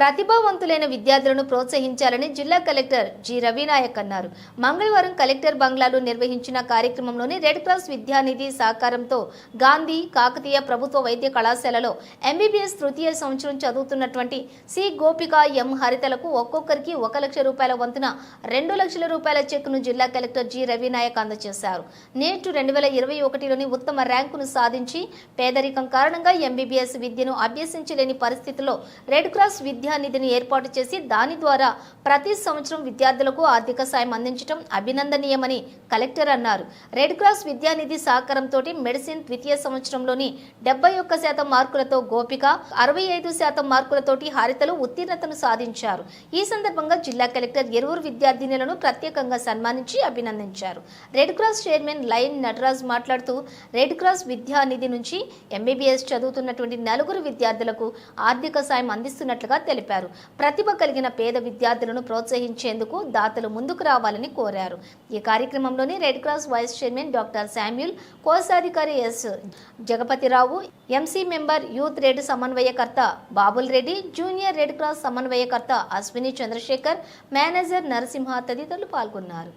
ప్రతిభావంతులైన విద్యార్థులను ప్రోత్సహించాలని జిల్లా కలెక్టర్ జి రవినాయక్ అన్నారు. మంగళవారం కలెక్టర్ బంగ్లాలో నిర్వహించిన కార్యక్రమంలోని రెడ్ క్రాస్ విద్యానిధి సహకారంతో గాంధీ కాకతీయ ప్రభుత్వ వైద్య కళాశాలలో ఎంబీబీఎస్ తృతీయ సంవత్సరం చదువుతున్నటువంటి సి గోపిక ఎం హరితలకు ఒక్కొక్కరికి ఒక లక్ష రూపాయల వంతున రెండు లక్షల రూపాయల చెక్కును జిల్లా కలెక్టర్ జి రవినాయక్ అందజేశారు. నేటు రెండు వేల ఇరవై ఒకటిలోని ఉత్తమ ర్యాంకును సాధించి పేదరికం కారణంగా ఎంబీబీఎస్ విద్యను అభ్యసించలేని పరిస్థితుల్లో రెడ్ క్రాస్ విద్య విద్యానిధిని ఏర్పాటు చేసి దాని ద్వారా ప్రతి సంవత్సరం విద్యార్థులకు ఆర్థిక సాయం అందించడం అభినందనీయమని కలెక్టర్ అన్నారు. రెడ్ క్రాస్ విద్యానిధి సహకారంతో మెడిసిన్ ద్వితీయ సంవత్సరంలోని డెబ్బై ఒక్క శాతం మార్కులతో గోపిక అరవై ఐదు శాతం మార్కులతోటి హారితలు ఉత్తీర్ణతను సాధించారు. ఈ సందర్భంగా జిల్లా కలెక్టర్ ఎరువురు విద్యార్థినులను ప్రత్యేకంగా సన్మానించి అభినందించారు. Red Cross chairman Lion Nataraj మాట్లాడుతూ రెడ్ క్రాస్ విద్యానిధి నుంచి ఎంబీబీఎస్ చదువుతున్నటువంటి నలుగురు విద్యార్థులకు ఆర్థిక సాయం అందిస్తున్నట్లుగా తెలిపారు. ప్రతిభ కలిగిన పేద విద్యార్థులను ప్రోత్సహించేందుకు దాతలు ముందుకు రావాలని కోరారు. ఈ కార్యక్రమంలోని Red Cross vice chairman doctor Samuel కోశాధికారి S. Jagapatirao MC member youth Red సమన్వయకర్త Babul Reddy junior Red Cross సమన్వయకర్త అశ్విని చంద్రశేఖర్ మేనేజర్ నరసింహ తదితరులు పాల్గొన్నారు.